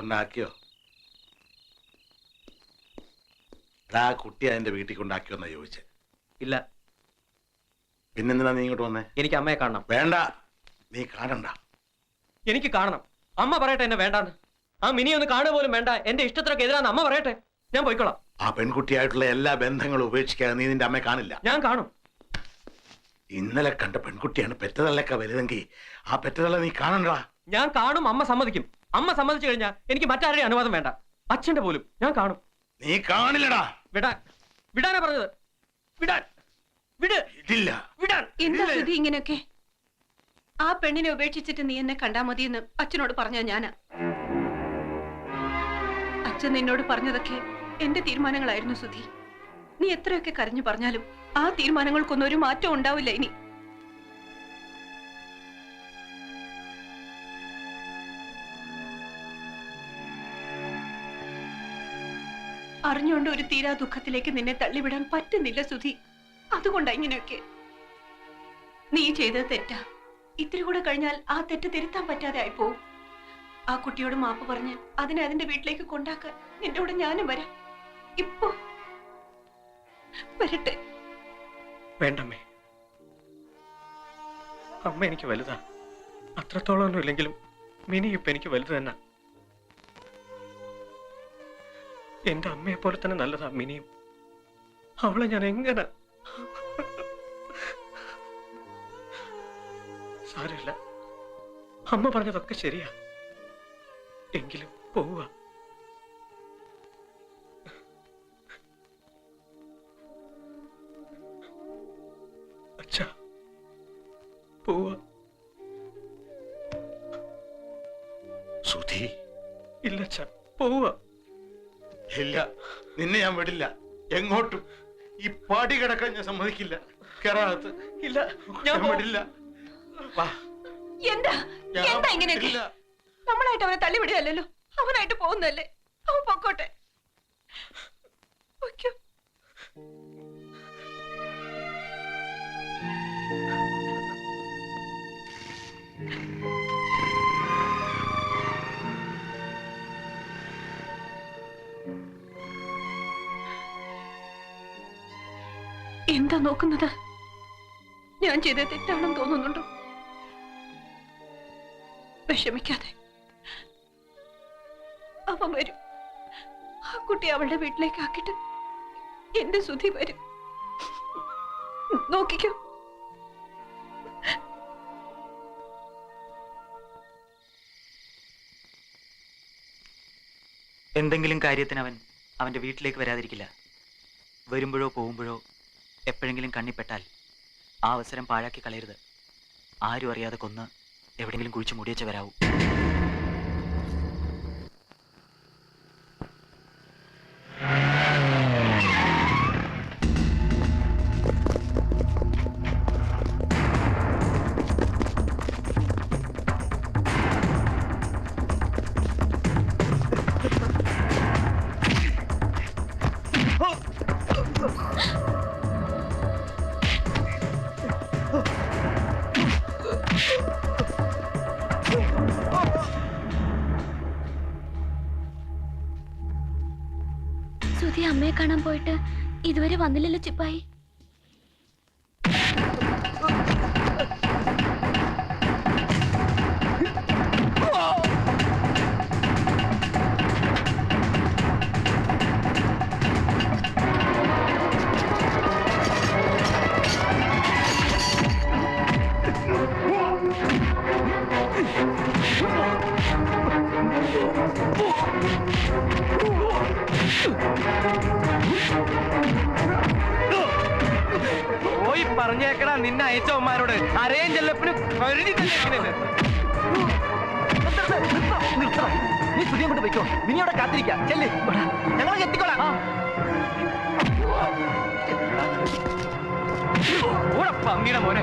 കൊണ്ടാക്കിയോ? എടാ ആ കുട്ടി അതിന്റെ വീട്ടിൽ കൊണ്ടാക്കിയോ എന്നാ ചോദിച്ചേ. ഇല്ല. പിന്നെന്തിനാ നീ ഇങ്ങോട്ട് വന്നേ? എനിക്ക് അമ്മയെ കാണണം. വേണ്ട. നീ കാണണ്ട. എനിക്ക് കാണണം. അമ്മ പറയട്ടെ എന്നെ വേണ്ടാന്ന്. ആ മിനി ഒന്ന് കാണുക പോലും വേണ്ട. എന്റെ ഇഷ്ടത്തിനൊക്കെ എതിരാന്ന് അമ്മ പറയട്ടെ. ഞാൻ പോയിക്കോളാം. ആ പെൺകുട്ടിയായിട്ടുള്ള എല്ലാ ബന്ധങ്ങളും ഉപേക്ഷിക്കാതെ നീ നിന്റെ അമ്മയെ കാണില്ല. ഞാൻ കാണും. ഇന്നലെ കണ്ട പെൺകുട്ടിയാണ് പെറ്റതള്ളൊക്കെ വലുതെങ്കിൽ ആ പെറ്റതള്ള നീ കാണണ്ട ഞാൻ കാണും അമ്മ സമ്മതിക്കും. അമ്മ സമ്മതിച്ചു കഴിഞ്ഞാൽ എനിക്ക് മറ്റാരുടെ അനുവാദം വേണ്ട. അച്ഛന്റെ പോലും. ഞാൻ കാണും. നീ കാണില്ലടാ. വിടാൻ വിടാനാ പറഞ്ഞത്. വിടാൻ. വിട്. ഇല്ല വിടാൻ. എന്താ ശ്രുതി ഇങ്ങനെയൊക്കെ? ആ പെണ്ണിനെ ഉപേക്ഷിച്ചിട്ട് നീ എന്നെ കണ്ടാ മതിയെന്ന് അച്ഛനോട് പറഞ്ഞ ഞാനാ. അച്ഛൻ നിന്നോട് പറഞ്ഞതൊക്കെ എന്റെ തീരുമാനങ്ങളായിരുന്നു സുധി നീ എത്രയൊക്കെ കരഞ്ഞു പറഞ്ഞാലും ആ തീരുമാനങ്ങൾക്കൊന്നും ഒരു മാറ്റം ഉണ്ടാവില്ല ഇനി. അറിഞ്ഞുകൊണ്ട് ഒരു തീരാ ദുഃഖത്തിലേക്ക് നിന്നെ തള്ളിവിടാൻ പറ്റുന്നില്ല സുധി. അതുകൊണ്ടാ ഇങ്ങനെയൊക്കെ. നീ ചെയ്തത് തെറ്റാ. ഇത്തിരി കൂടെ കഴിഞ്ഞാൽ ആ തെറ്റ് തിരുത്താൻ പറ്റാതെ ആയിപ്പോ ആ കുട്ടിയോട് മാപ്പ് പറഞ്ഞ് അതിനെ അതിന്റെ വീട്ടിലേക്ക് കൊണ്ടാക്കാൻ നിന്റെ കൂടെ ഞാനും വരാം. ഇപ്പോ. വരട്ടെ. വേണ്ടമ്മേ. അമ്മ എനിക്ക് വലുതാ. അത്രത്തോളം ഒന്നും ഇല്ലെങ്കിലും മിനി ഇപ്പൊ എനിക്ക് വലുത് തന്നെ. എന്റെ അമ്മയെ പോലെ തന്നെ നല്ലതാ മിനിയും അവളെ ഞാൻ എങ്ങനെ സാരമില്ല. അമ്മ പറഞ്ഞതൊക്കെ ശരിയാ. എങ്കിലും പോവുക. അച്ഛാ പോവുക. സുധി ഇല്ല അച്ഛാ പോവുക. ഇല്ല. നിന്നെ ഞാൻ വിടില്ല. എങ്ങോട്ടും. ഈ പാടി കിടക്കാൻ ഞാൻ സമ്മതിക്കില്ല. കേറാകത്ത്. ഇല്ല ഞാൻ വിടില്ല. വാ. എന്താ? എന്താ ഇങ്ങനെയൊക്കെ. നമ്മളായിട്ട് അവനെ തള്ളിവിടുകയല്ലോ അവനായിട്ട് പോകുന്നല്ലേ അവൻ പൊക്കോട്ടെ. എന്താ നോക്കുന്നത്? ഞാൻ ചെയ്ത തെറ്റാണെന്ന് തോന്നുന്നുണ്ടോ? വിഷമിക്കാതെ. അവൻ വരും. ആ കുട്ടി അവളുടെ വീട്ടിലേക്ക് ആക്കിട്ട് എന്റെ സുധി വരും. നോക്കിക്കോ. എന്തെങ്കിലും കാര്യത്തിന് അവൻ അവന്റെ വീട്ടിലേക്ക് വരാതിരിക്കില്ല. വരുമ്പോഴോ പോകുമ്പോഴോ എപ്പോഴെങ്കിലും കണ്ണിപ്പെട്ടാൽ ആ അവസരം പാഴാക്കി കളയരുത്. ആരും അറിയാതെ കൊന്ന് എവിടെയെങ്കിലും കുഴിച്ച് മുടിയച്ച് വരാവൂ అందులలో చెప్పాయి. നീ സുധിയും കൊണ്ട് പോയിക്കോ നീ അവിടെ കാത്തിരിക്കാം ചെല്ല് ഞങ്ങൾ എത്തിക്കോളാം കൂടെ പന്നിയുടെ മോനെ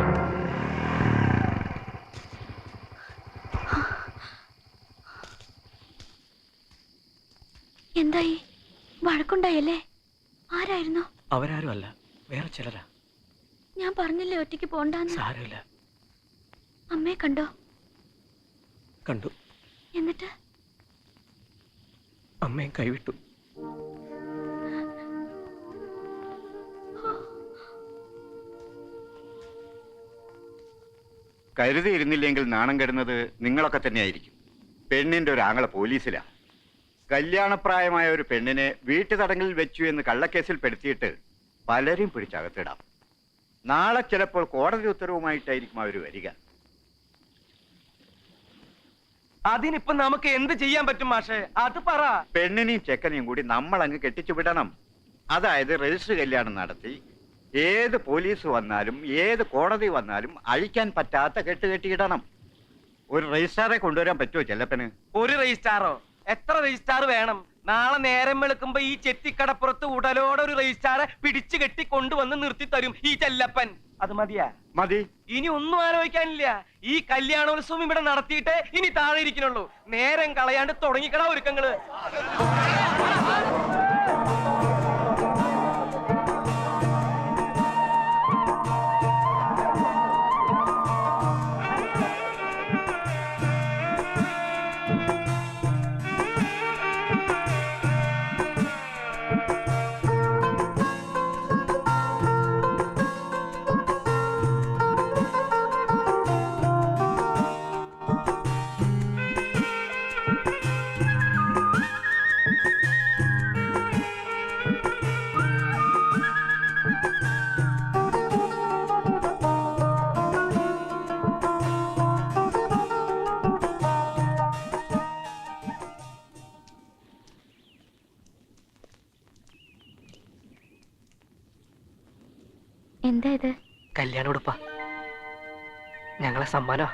എന്തായി? വഴക്കുണ്ടായല്ലേ? ആരായിരുന്നു? അവരാരും അല്ല. വേറെ ചിലരാ. ഞാൻ പറഞ്ഞില്ലേ ഒറ്റയ്ക്ക് പോണ്ടെന്ന്? സാരമില്ല. അമ്മയെ കണ്ടോ? കണ്ടു. എന്നിട്ട്? അമ്മയും കൈവിട്ടു. കരുതിയിരുന്നില്ലെങ്കിൽ നാണം കെടുന്നത് നിങ്ങളൊക്കെ തന്നെയായിരിക്കും. പെണ്ണിന്റെ ഒരു ആങ്ങളെ പോലീസിലാ. കല്യാണപ്രായമായ ഒരു പെണ്ണിനെ വീട്ടുതടങ്കിൽ വെച്ചു എന്ന് കള്ളക്കേസിൽ പെടുത്തിയിട്ട് പലരും പിടിച്ചകത്തിടാം. നാളെ ചിലപ്പോൾ കോടതി ഉത്തരവുമായിട്ടായിരിക്കും അവർ വരിക. അതിനിപ്പോ നമുക്ക് എന്ത് ചെയ്യാൻ പറ്റും മാഷേ? അത് പറ. പെണ്ണിനെയും ചെക്കനെയും കൂടി നമ്മൾ അങ്ങ് കെട്ടിച്ചു വിടണം അതായത് രജിസ്റ്റർ കല്യാണം നടത്തി ഏത് പോലീസ് വന്നാലും ഏത് കോടതി വന്നാലും അഴിക്കാൻ പറ്റാത്ത കെട്ട് കെട്ടിയിടണം. ഒരു രജിസ്ട്രാറെ കൊണ്ടുവരാൻ പറ്റുമോ ചെല്ലപ്പന്? ഒരു രജിസ്ട്രാറോ എത്ര രജിസ്ട്രാർ വേണം? നാളെ നേരം വെളുക്കുമ്പോ ഈ ചെത്തിക്കടപ്പുറത്ത് ഉടലോടെ ഒരു രജിസ്ട്രാറെ പിടിച്ചു കെട്ടി കൊണ്ടുവന്ന് നിർത്തി തരും ഈ ചെല്ലപ്പൻ. അത് മതിയാ? മതി. ഇനി ഒന്നും ആലോചിക്കാനില്ല. ഈ കല്യാണോത്സവം ഇവിടെ നടത്തിയിട്ട് ഇനി താഴെ ഇരിക്കണുള്ളൂ നേരം കളയാണ്ട് തുടങ്ങിക്കടാ ഒരുക്കങ്ങൾ. സമ്മാനോ?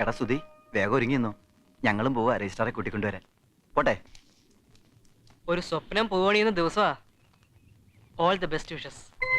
എടാ സുധി വേഗം ഒരുങ്ങിന്നോ ഞങ്ങളും പോവാ രജിസ്ട്രാറെ കൂട്ടിക്കൊണ്ടുവരാൻ. പോട്ടെ. ഒരു സ്വപ്നം പോവണിയുന്ന ദിവസമാ. All the best wishes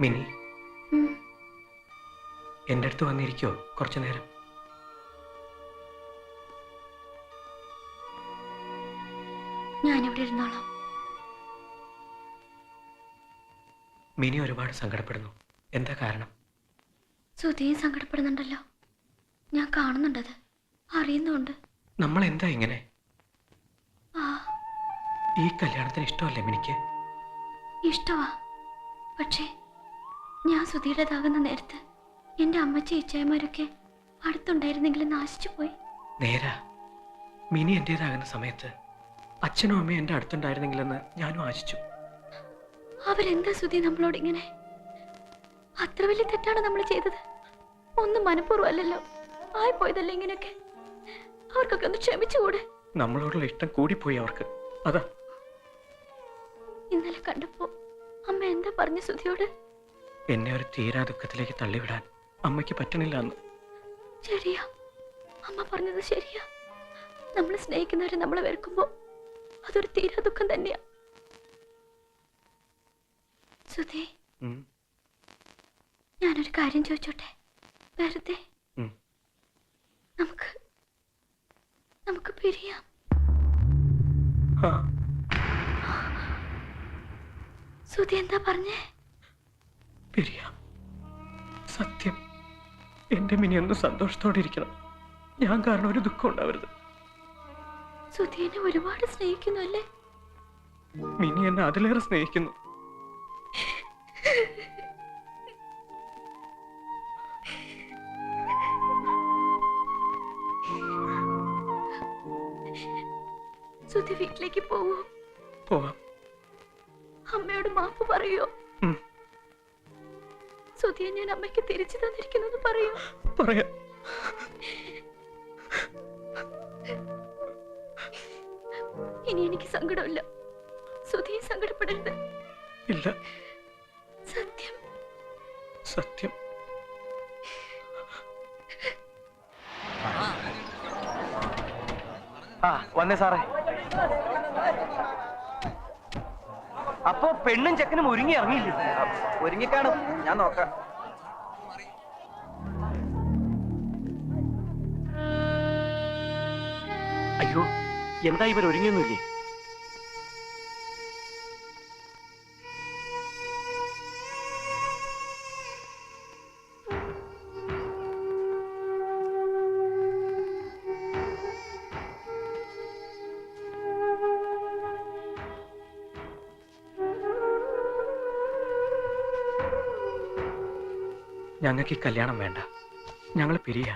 Mini. എന്റെ എന്റെ അടുത്ത് വന്നിരിക്കോ കുറച്ചു നേരം. ഞാനിവിടെ ഇരുന്നോളാം. മിനി ഒരുപാട് സങ്കടപ്പെടുന്നു. എന്താ കാരണം? സുധിയും സങ്കടപ്പെടുന്നുണ്ടല്ലോ. ഞാൻ കാണുന്നുണ്ടത് അറിയുന്നുണ്ട്. നമ്മൾ എന്താ ഇങ്ങനെ ഈ കല്യാണത്തിന് ഇഷ്ടമല്ലേ മിനിക്ക്? ഇഷ്ടമാ പക്ഷേ ഞാൻ സുധിയുടേതാകുന്ന നേരത്ത് എന്റെ അമ്മച്ചി ഇച്ചായമാരൊക്കെ അടുത്തുണ്ടായിരുന്നെങ്കിൽ നാശിച്ചു പോയി. നേരാ. മിനി എന്റേതാകുന്ന സമയത്ത് അച്ഛനും അമ്മയും എന്റെ അടുത്തുണ്ടായിരുന്നെങ്കിലെന്ന് ഞാനും ആശിച്ചു. അവരെന്താ സുധി നമ്മളോട് ഇങ്ങനെ അത്ര വലിയ തെറ്റാണ് നമ്മൾ ചെയ്തത്. ഒന്നും മനഃപൂർവം അല്ലല്ലോ ആയി പോയതല്ലേ ഇങ്ങനെയൊക്കെ? അവർക്കൊക്കെ ഒന്ന് ക്ഷമിച്ചുകൂടെ? നമ്മളോടുള്ള ഇഷ്ടം കൂടിപ്പോയി അവർക്ക്. അതാ. ഇന്നലെ കണ്ടപ്പോ അമ്മ എന്താ പറഞ്ഞു സുധിയോട് എന്നെ ഒരു തീരാ ദുഃഖത്തിലേക്ക് തള്ളിവിടാൻ അമ്മയ്ക്ക് പറ്റണില്ല എന്ന് ശരിയാ. അമ്മ പറഞ്ഞത് ശരിയാ. നമ്മൾ സ്നേഹിക്കുന്നവരെ നമ്മളെ വെറുക്കുമ്പോ അതൊരു തീരാ ദുഃഖം തന്നെയാ. സുധി. ഞാനൊരു കാര്യം ചോദിച്ചോട്ടെ? വെറുതെ. നമുക്ക് നമുക്ക് പിരിയാം. സുധി എന്താ പറഞ്ഞേ? പിരിയാം സത്യം. എന്റെ മിനി ഒന്ന് സന്തോഷത്തോടെ ഇരിക്കണം. ഞാൻ കാരണം ഒരു ദുഃഖം ഉണ്ടാവരുത്. സുധീനെ ഒരുപാട് സ്നേഹിക്കുന്നു അല്ലേ? മിനി എന്നെ അതിലേറെ സ്നേഹിക്കുന്നു. സുധി വീട്ടിലേക്ക് പോവോ? പോവാം. അമ്മയോട് മാപ്പ് പറയോ? സുധിയെ ഞാൻ അമ്മയ്ക്ക് തിരിച്ചു തന്നിരിക്കുന്നത് പറയൂ. പറയാം. ഇനി എനിക്ക് സങ്കടമില്ല. സുധിയെ സങ്കടപ്പെടരുത്. ഇല്ല. സത്യം. സത്യം. ആ വന്നേ സാറേ. അപ്പോ പെണ്ണും ചെക്കനും ഒരുങ്ങി ഇറങ്ങിയില്ലേ? ഒരുങ്ങിക്കാണും. ഞാൻ നോക്കാം. അയ്യോ എന്താ ഇവർ ഒരുങ്ങിയൊന്നുമില്ലേ? ഞങ്ങൾക്ക് ഈ കല്യാണം വേണ്ട. ഞങ്ങൾ പിരിയ.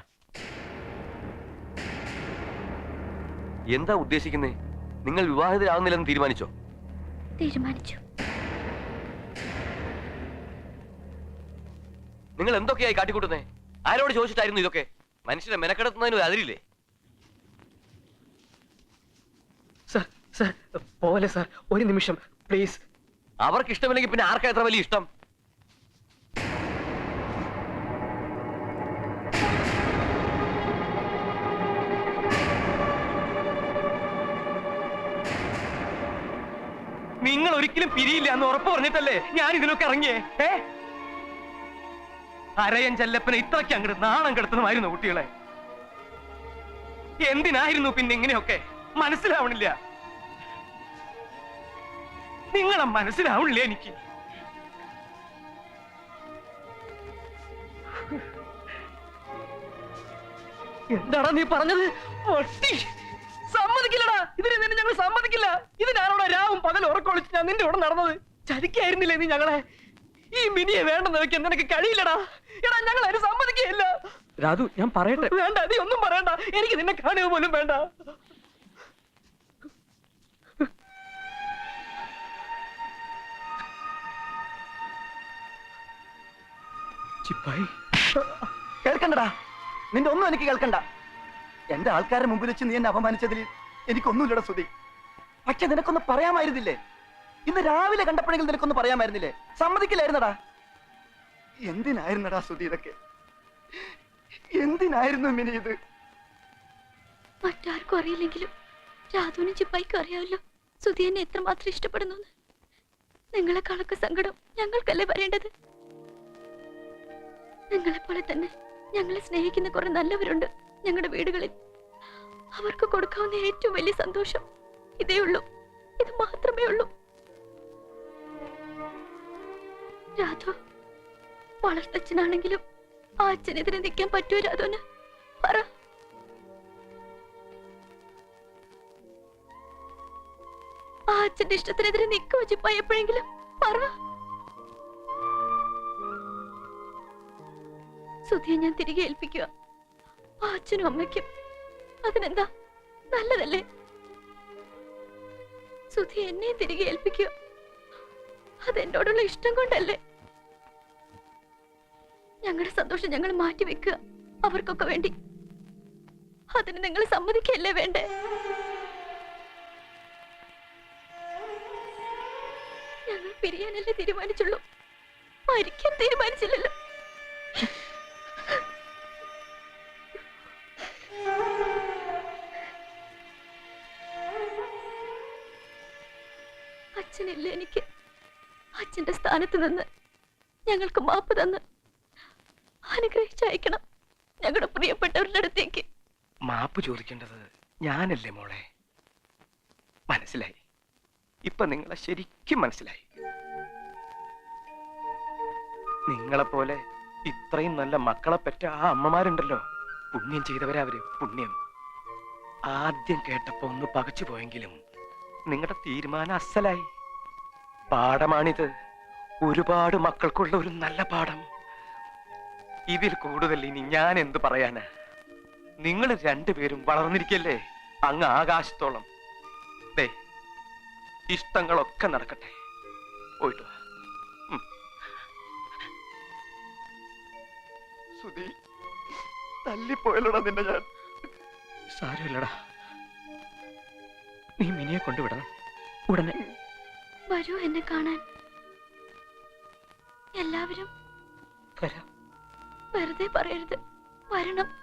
എന്താ ഉദ്ദേശിക്കുന്നേ? നിങ്ങൾ വിവാഹിതരാകുന്നില്ലെന്ന് തീരുമാനിച്ചോ? തീരുമാനിച്ചു. നിങ്ങൾ എന്തൊക്കെയായി കാട്ടിക്കൂട്ടുന്നേ? ആരോട് ചോദിച്ചിട്ടായിരുന്നു ഇതൊക്കെ? മനുഷ്യനെ മെനക്കെടുത്തുന്നതിന് അതിരില്ലേ? സർ സർ പോലെ സാർ ഒരു നിമിഷം പ്ലീസ്. അവർക്ക് ഇഷ്ടമില്ലെങ്കിൽ പിന്നെ ആർക്കാ എത്ര വലിയ ഇഷ്ടം? നിങ്ങൾ ഒരിക്കലും പിരിയില്ല എന്ന് ഉറപ്പ് പറഞ്ഞിട്ടല്ലേ ഞാൻ ഇതിലൊക്കെ ഇറങ്ങിയേ? ഏ? അരയൻ ചെല്ലപ്പനെ ഇത്രയ്ക്ക് അങ്ങോട്ട് നാണം കെടുത്തുന്നതായിരുന്നു കുട്ടികളെ. എന്തിനായിരുന്നു പിന്നെ ഇങ്ങനെയൊക്കെ? മനസ്സിലാവണില്ല. നിങ്ങളെ മനസ്സിലാവണില്ല എനിക്ക്? എന്താടാ നീ പറഞ്ഞത്? സമ്മതിക്കില്ലടാ. ഇതിന് ഞങ്ങൾ സമ്മതിക്കില്ല. രാവും പകൽ ഉറക്കൊളിച്ച് ഞാൻ നിന്റെ കൂടെ നടന്നത് ചതിക്കായിരുന്നില്ലേ നീ ഞങ്ങളെ? ഈ മിനിയെ വേണ്ടെന്ന് വെക്കാൻ നിനക്ക് കഴിയില്ലടാ. എടാ ഞങ്ങൾ അതിന് സമ്മതിക്കുകയില്ല. രാധു ഞാൻ പറയട്ടെ? വേണ്ട നീ ഒന്നും പറയണ്ട. എനിക്ക് നിന്നെ കാണുക പോലും വേണ്ട. ചിപ്പായി. കേൾക്കണ്ടടാ. നിന്റെ ഒന്നും എനിക്ക് കേൾക്കണ്ട. എന്റെ ആൾക്കാരുടെ മുമ്പിൽ വെച്ച് നീ എന്നെ അപമാനിച്ചതിൽ എനിക്കൊന്നുമില്ലടാ സ്തുതി പക്ഷെ നിനക്കൊന്ന് പറയാമായിരുന്നില്ലേ? ഇന്ന് രാവിലെ കണ്ടപ്പോഴെങ്കിലും നിനക്കൊന്ന് പറയാമായിരുന്നില്ലേ? സമ്മതിക്കില്ലായിരുന്നടാ. എന്തിനായിരുന്നടാ സുധി ഇതൊക്കെ? എന്തിനായിരുന്നു മിനി ഇത്? മറ്റാർക്കും അറിയില്ലെങ്കിലും രാധുവിനും ചിപ്പായിക്കും അറിയാമല്ലോ. സുധി എന്നെ എത്രമാത്രം ഇഷ്ടപ്പെടുന്നു നിങ്ങളെ കളക്ക സങ്കടം ഞങ്ങൾക്കല്ലേ വരേണ്ടത്? നിങ്ങളെപ്പോലെ തന്നെ ഞങ്ങളെ സ്നേഹിക്കുന്ന കുറെ നല്ലവരുണ്ട് ഞങ്ങളുടെ വീടുകളിൽ. അവർക്ക് കൊടുക്കാവുന്ന ഏറ്റവും വലിയ സന്തോഷം ഇതേ ഉള്ളൂ. ഇത് മാത്രമേ ഉള്ളൂ. രാധു വളർത്തച്ഛനാണെങ്കിലും ആ അച്ഛനെതിരെ നിൽക്കാൻ പറ്റുമോ രാധുവിന്? പറ. ആ അച്ഛന്റെ ഇഷ്ടത്തിനെതിരെ നിൽക്കുമോ ചിപ്പ എപ്പോഴെങ്കിലും? പറ. സുധിയെ ഞാൻ തിരികെ ഏൽപ്പിക്കുക ആ അച്ഛനും അമ്മയ്ക്കും അതിനെന്താ? നല്ലതല്ലേ? സുധി എന്നെ തിരികെ ഏൽപ്പിക്കൂ. അതെന്നോടുള്ള ഇഷ്ടം കൊണ്ടല്ലേ? ഞങ്ങളുടെ സന്തോഷം ഞങ്ങൾ മാറ്റി വെക്കുക. അവർക്കൊക്കെ വേണ്ടി. അതിന് നിങ്ങൾ സമ്മതിക്കല്ലേ വേണ്ടേ? ഞങ്ങൾ പിരിയാനല്ലേ തീരുമാനിച്ചുള്ളൂ. മരിക്കാൻ തീരുമാനിച്ചില്ലല്ലോ. അച്ഛനില്ല എനിക്ക്? അച്ഛന്റെ സ്ഥാനത്ത് നിന്ന് ഞങ്ങൾക്ക് മാപ്പ് തന്ന്. അനുഗ്രഹിച്ചയക്കണം ഞങ്ങളുടെ പ്രിയപ്പെട്ടവരുടെ അടുത്തേക്ക്. മാപ്പ് ചോദിക്കേണ്ടത് ഞാനല്ലേ മോളെ? മനസ്സിലായി. ഇപ്പൊ നിങ്ങളെ ശരിക്കും മനസ്സിലായി. നിങ്ങളെ പോലെ ഇത്രയും നല്ല മക്കളെ പറ്റ ആ അമ്മമാരുണ്ടല്ലോ. പുണ്യം ചെയ്തവരവര് പുണ്യം. ആദ്യം കേട്ടപ്പോ ഒന്ന് പകച്ചു പോയെങ്കിലും നിങ്ങളുടെ തീരുമാനം അസലായി. പാഠമാണിത്. ഒരുപാട് മക്കൾക്കുള്ള ഒരു നല്ല പാഠം. ഇതിൽ കൂടുതൽ ഇനി ഞാൻ എന്ത് പറയാനാ? നിങ്ങൾ രണ്ടുപേരും വളർന്നിരിക്കല്ലേ? അങ്ങ് ആകാശത്തോളം. ദേ ഇഷ്ടങ്ങളൊക്കെ നടക്കട്ടെ. പോയിട്ട് സുധി തല്ലിപ്പോയല്ലോടാ നിന്നെ ഞാൻ. സാരമില്ലടാ. നീ മിനിയെ കൊണ്ടുവിടണം. ഉടനെ വരൂ എന്നെ കാണാൻ. എല്ലാവരും വരാം. വെറുതെ പറയരുത്. വരണം.